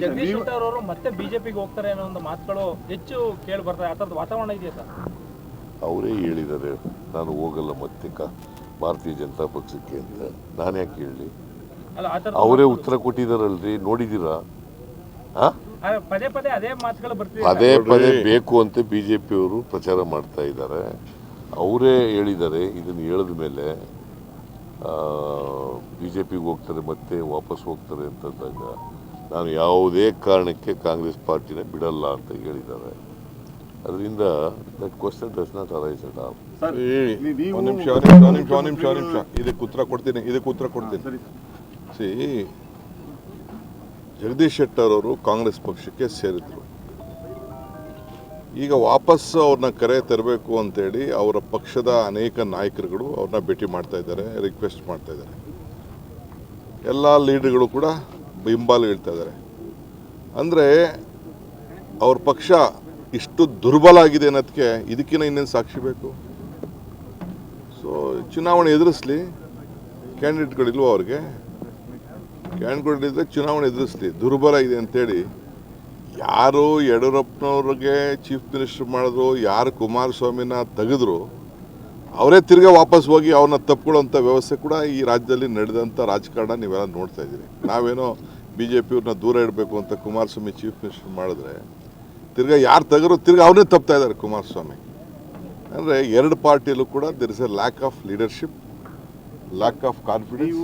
ಜಗದೀಶ್ ಶೆಟ್ಟರ್ ಅವರು ಮತ್ತೆ ಬಿಜೆಪಿಗೆ ಹೋಗ್ತಾರೆ ಅನ್ನೋ ಒಂದು ಮಾತುಗಳು ಹೆಚ್ಚು ಕೇಳಿ ಬರ್ತಾರೆ ಆ ಥರದ ವಾತಾವರಣ ಇದೆಯಾ ಸರ್? ಅವರೇ ಹೇಳಿದ್ದಾರೆ ನಾನು ಹೋಗಲ್ಲ ಮತ್ತೆ ಕ ಭಾರತೀಯ ಜನತಾ ಪಕ್ಷಕ್ಕೆ ಅಂತ. ನಾನು ಯಾಕೆ ಹೇಳಿ? ಅಲ್ಲ ಆ ಥರದ ಅವರೇ ಉತ್ತರ ಕೊಟ್ಟಿದಾರಲ್ರಿ ನೋಡಿದೀರಾ ಆ? ಆ, ಪದೇ ಪದೇ ಅದೇ ಮಾತುಗಳು ಬರ್ತಿದೆ ಪದೇ ಪದೇ ಬೇಕು ಅಂತ ಬಿ ಜೆ ಪಿಯವರು ಪ್ರಚಾರ ಮಾಡ್ತಾ ಇದ್ದಾರೆ. ಅವರೇ ಹೇಳಿದ್ದಾರೆ ಇದನ್ನು ಹೇಳಿದ ಮೇಲೆ ಬಿ ಜೆ ಪಿಗೆ ಹೋಗ್ತಾರೆ ಮತ್ತೆ ವಾಪಸ್ ಹೋಗ್ತಾರೆ ಅಂತಂದಾಗ ನಾನು ಯಾವುದೇ ಕಾರಣಕ್ಕೆ ಕಾಂಗ್ರೆಸ್ ಪಾರ್ಟಿನ ಬಿಡಲ್ಲ ಅಂತ ಹೇಳಿದ್ದಾರೆ. ಅದರಿಂದ that question does not arise at all ಒಂದು ನಿಮಿಷ ನಿಮಿಷ ಒಂದ್ ನಿಮಿಷ ಒಂದ್ ನಿಮಿಷ ಒಂದ್ ನಿಮಿಷ. ಇದಕ್ಕೆ ಉತ್ತರ ಕೊಡ್ತೀನಿ ಇದಕ್ಕೆ ಉತ್ತರ ಕೊಡ್ತೀನಿ. ಸಿ ಜಗದೀಶ್ ಶೆಟ್ಟರ್ ಅವರು ಕಾಂಗ್ರೆಸ್ ಪಕ್ಷಕ್ಕೆ ಸೇರಿದ್ರು. ಈಗ ವಾಪಸ್ ಅವ್ರನ್ನ ಕರೆ ತರಬೇಕು ಅಂತೇಳಿ ಅವರ ಪಕ್ಷದ ಅನೇಕ ನಾಯಕರುಗಳು ಅವ್ರನ್ನ ಭೇಟಿ ಮಾಡ್ತಾ ಇದ್ದಾರೆ ರಿಕ್ವೆಸ್ಟ್ ಮಾಡ್ತಾ ಇದ್ದಾರೆ. ಎಲ್ಲ ಲೀಡರ್ಗಳು ಕೂಡ ಬೆಂಬಲ ಹೇಳ್ತಾ ಇದ್ದಾರೆ. ಅಂದರೆ ಅವ್ರ ಪಕ್ಷ ಇಷ್ಟು ದುರ್ಬಲ ಆಗಿದೆ ಅನ್ನೋದಕ್ಕೆ ಇದಕ್ಕಿಂತ ಇನ್ನೇನು ಸಾಕ್ಷಿ ಬೇಕು? ಸೊ ಚುನಾವಣೆ ಎದುರಿಸ್ಲಿ, ಕ್ಯಾಂಡಿಡೇಟ್ಗಳಿಲ್ವ ಅವ್ರಿಗೆ? ಕ್ಯಾಂಡಿಡೇಟ್ಗಳಿದ್ರೆ ಚುನಾವಣೆ ಎದುರಿಸ್ಲಿ, ದುರ್ಬಲ ಇದೆ ಅಂತೇಳಿ ಯಾರು ಯಡಿಯೂರಪ್ಪನವ್ರಿಗೆ ಚೀಫ್ ಮಿನಿಸ್ಟರ್ ಮಾಡಿದ್ರು, ಯಾರು ಕುಮಾರಸ್ವಾಮಿನ ತೆಗೆದ್ರು, ಅವರೇ ತಿರ್ಗಾ ವಾಪಸ್ ಹೋಗಿ ಅವ್ರನ್ನ ತಪ್ಕೊಳ್ಳೋಂಥ ವ್ಯವಸ್ಥೆ ಕೂಡ ಈ ರಾಜ್ಯದಲ್ಲಿ ನಡೆದಂಥ ರಾಜಕಾರಣ ನೀವೆಲ್ಲ ನೋಡ್ತಾ ಇದ್ದೀರಿ. ನಾವೇನೋ ಬಿ ಜೆ ಪಿಯವ್ರನ್ನ ದೂರ ಇಡಬೇಕು ಅಂತ ಕುಮಾರಸ್ವಾಮಿ ಚೀಫ್ ಮಿನಿಸ್ಟರ್ ಮಾಡಿದ್ರೆ ತಿರ್ಗಾ ಯಾರು ತೆಗರು ತಿರ್ಗಾ ಅವನೇ ತಪ್ತಾ ಇದ್ದಾರೆ ಕುಮಾರಸ್ವಾಮಿ. ಅಂದರೆ ಎರಡು ಪಾರ್ಟಿಯಲ್ಲೂ ಕೂಡ there is a lack of leadership lack of confidence